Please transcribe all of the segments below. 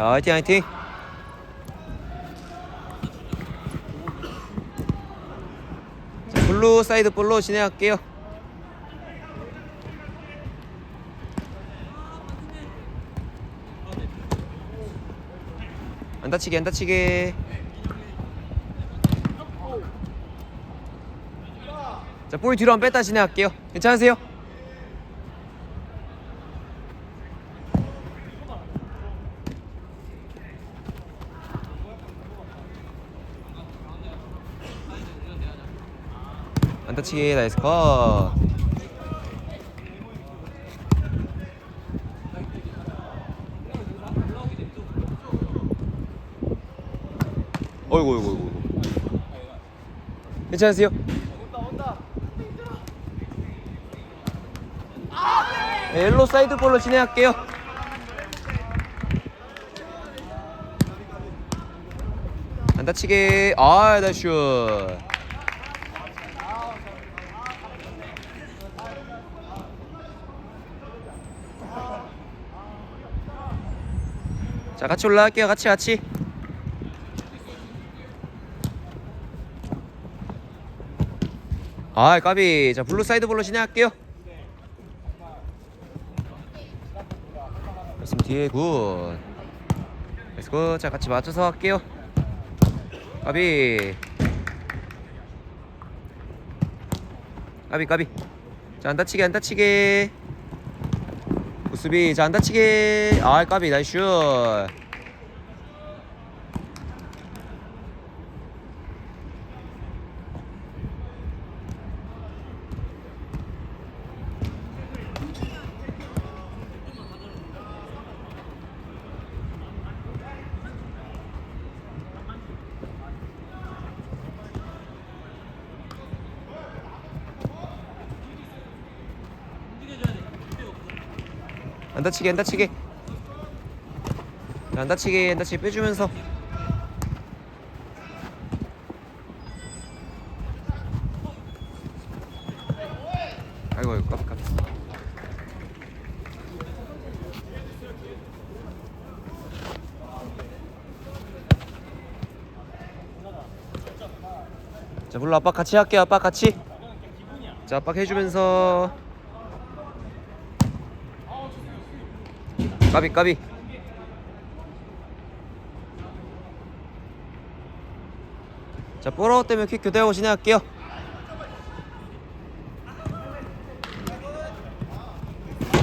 자 화이팅 화이팅 자 블루 사이드 볼로 진행할게요 안 다치게 안 다치게 자 볼 뒤로 한번 뺐다 진행할게요 괜찮으세요? 안 다치게 나이스 컷. 어이구 어이구 어이구 괜찮으세요? 네, 옐로 사이드 볼로 진행할게요. 안 다치게. 아 나이스 슛 자 같이 올라갈게요. 같이 같이. 아 까비. 자 블루 사이드 볼로 진행할게요. 말씀 뒤에 굿. 나이스 굿자 같이 맞춰서 할게요. 까비. 까비 까비. 자 안 다치게 안 다치게. 우 수비 자 안 다치게 아 까비. 나이스 슛 안 다치게 안 다치게. 자, 안 다치게 안 다치게 빼주면서. 아이고 아이고 깜 깜. 자 물론 아빠 같이 할게요. 아빠 같이. 자 아빠 해주면서 까비 까비 자 볼아웃 되면 퀵 교대하고 진행할게요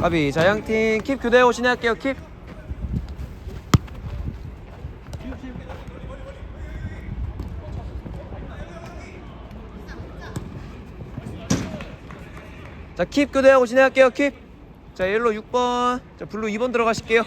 까비 자 양팀 킵 교대하고 진행할게요 킵 자, 킵 교대하고 진행할게요. 킵. 자, 옐로 6번. 자, 블루 2번 들어가실게요.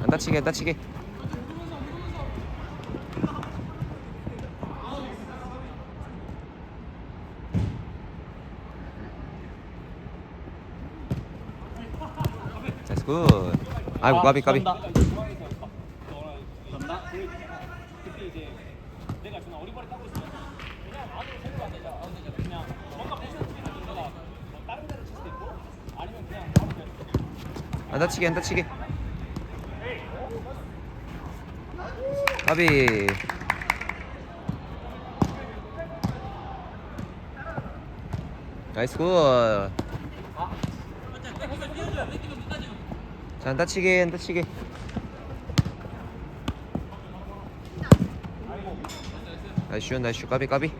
안 다치게 안 다치게 나이스 굿 아이고 까비 까비. 생각 안 다치게 안 다치게 까비. 나이스 굿 자, 안 다치게 안 다치게 나이스 슛 까비 까비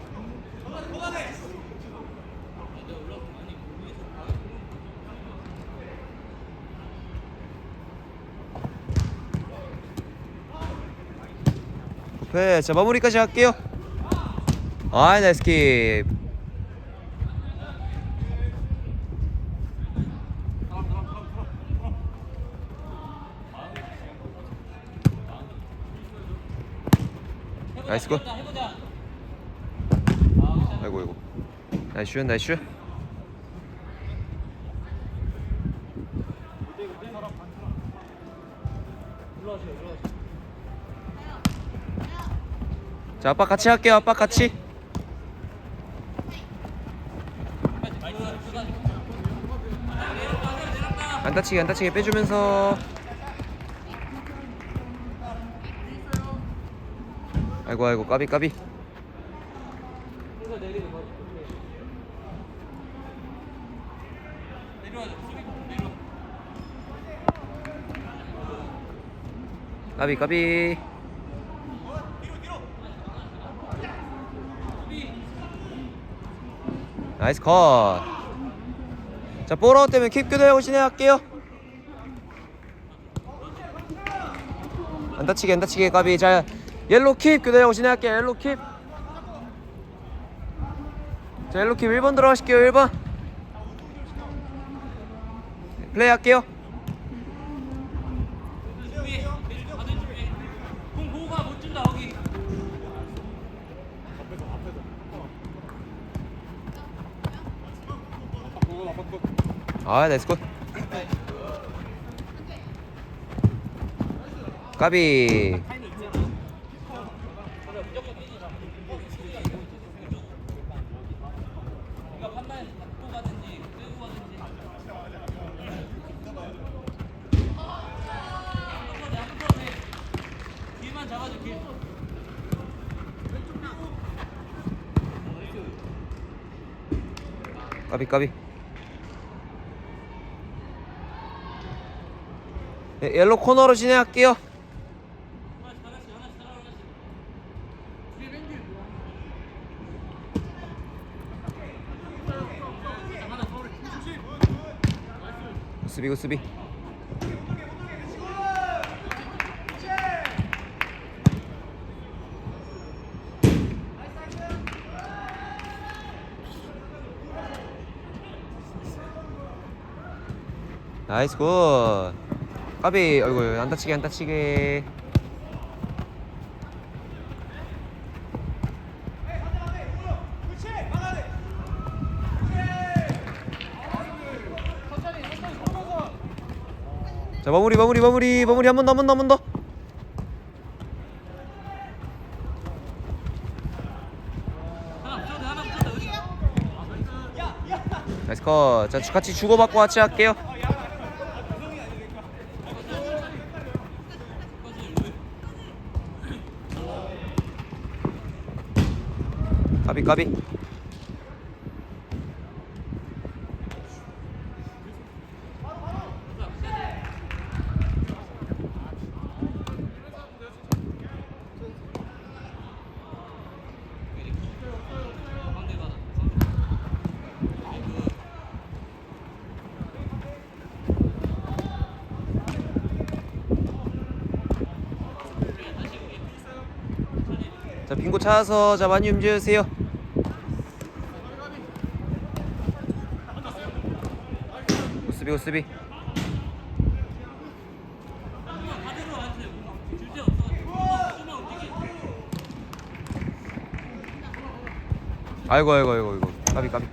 네, 자 마무리까지 할게요. 아, 나이스 킵. 나이스 굿. 아이고 아이고. 나이스 슛, 나이스 슛. 자 아빠 같이 할게요 아빠 같이 안 다치게 안 다치게 빼주면서 아이고 아이고 까비 까비 까비 까비 나이스 컷. 자, 볼아웃 되면 킵 교대하고 진행할게요. 안 다치게 안 다치게 까비. 자, 옐로 킵 교대하고 진행할게요. 옐로 킵. 자, 옐로 킵 1번 들어가실게요. 1번. 플레이 할게요. 아, 나이스 굿. 까비. 타이밍 있잖아 그래 무조건 뛰지마 이거 판단 받고 가든지 끌고 가든지 뒤만 잡아줘 길 까비 까비. 네, 옐로 코너로 진행할게요. 수비 수비. 나이스 굿. 까비. 어이구 안 다치게 안 다치게. 자 마무리 마무리 마무리 마무리 한 번 더 한 번 더 한 번 더. 나이스 컷. 자 같이 주고받고 같이 할게요. 까비 자 빙고 찾아서 자 많이 움직여주세요. 수비 수비. 아이고 아이고 아이고 아이고. 까비 까비.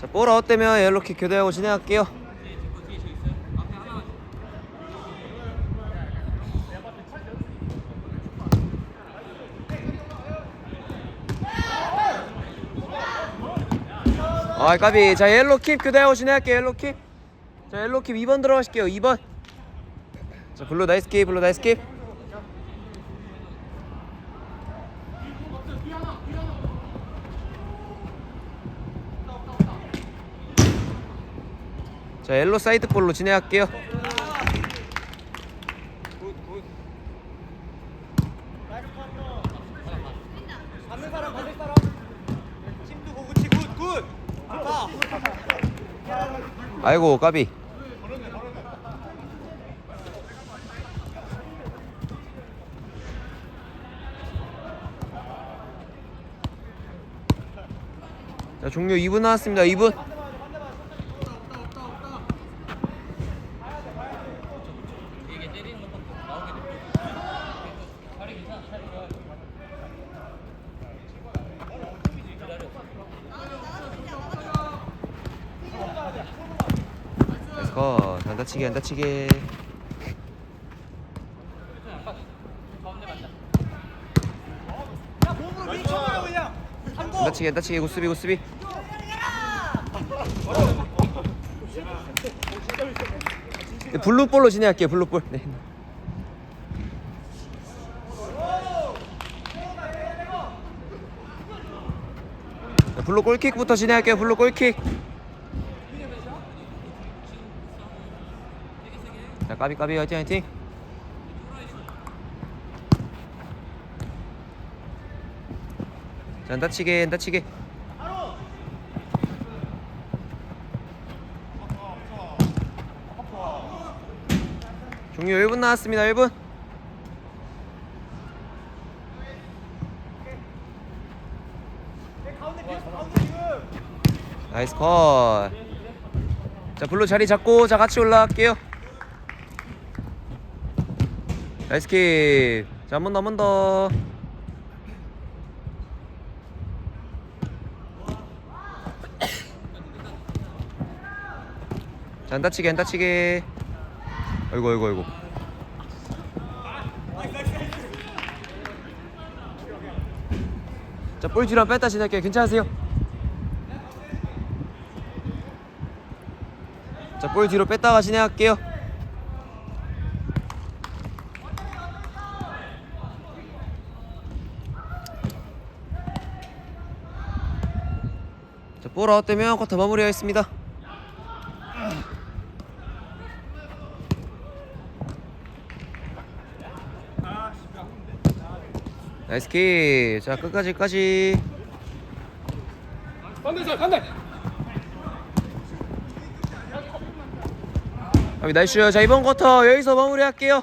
자, 볼 아웃 되면 옐로킥 교대하고 진행할게요. 네, 지금 뒤에 저 있어요. 앞에 하나만. 아, 까비. 자, 옐로킥 교대하고 진행할게요. 옐로킥. 자, 옐로킥 2번 들어가실게요. 2번. 자, 블루 나이스 킵. 블루 나이스 킵. 자, 옐로 사이드 볼로 진행할게요. 사람 받을 사람 심도 고구치 굿굿 좋다 아이고, 까비. 자, 종료 2분 나왔습니다. 2분. 이게 때리는 것밖에 나오게 돼. 다리 괜찮아. 다리 좋아. 다치게 안 다치게. 안 다치게 안 다치게. 굿수비 굿수비. 네, 블루볼로 진행할게요 블루볼. 네. 자, 블루 골킥부터 진행할게요 블루 골킥 까비 까비 화이팅 화이팅 자, 안 다치게, 안 다치게. 종료 1분 나왔습니다. 1분. 가운데 비었어 가운데 지금 나이스 컷. 자, 블루 자리 잡고 자 같이 올라갈게요. 나이스 킥. 자, 한 번 더, 한 번 더. 자, 안 다치게, 안 다치게. 아이고, 아이고, 아이고. 자, 볼 뒤로 뺐다 지낼게요. 괜찮으세요? 자, 볼 뒤로 뺐다가 진행할게요. 아웃되면 쿼터 마무리하겠습니다. 나이스 킥. 자, 끝까지 끝까지. 반대 반대 아, 나이스. 자, 이번 쿼터 여기서 마무리할게요.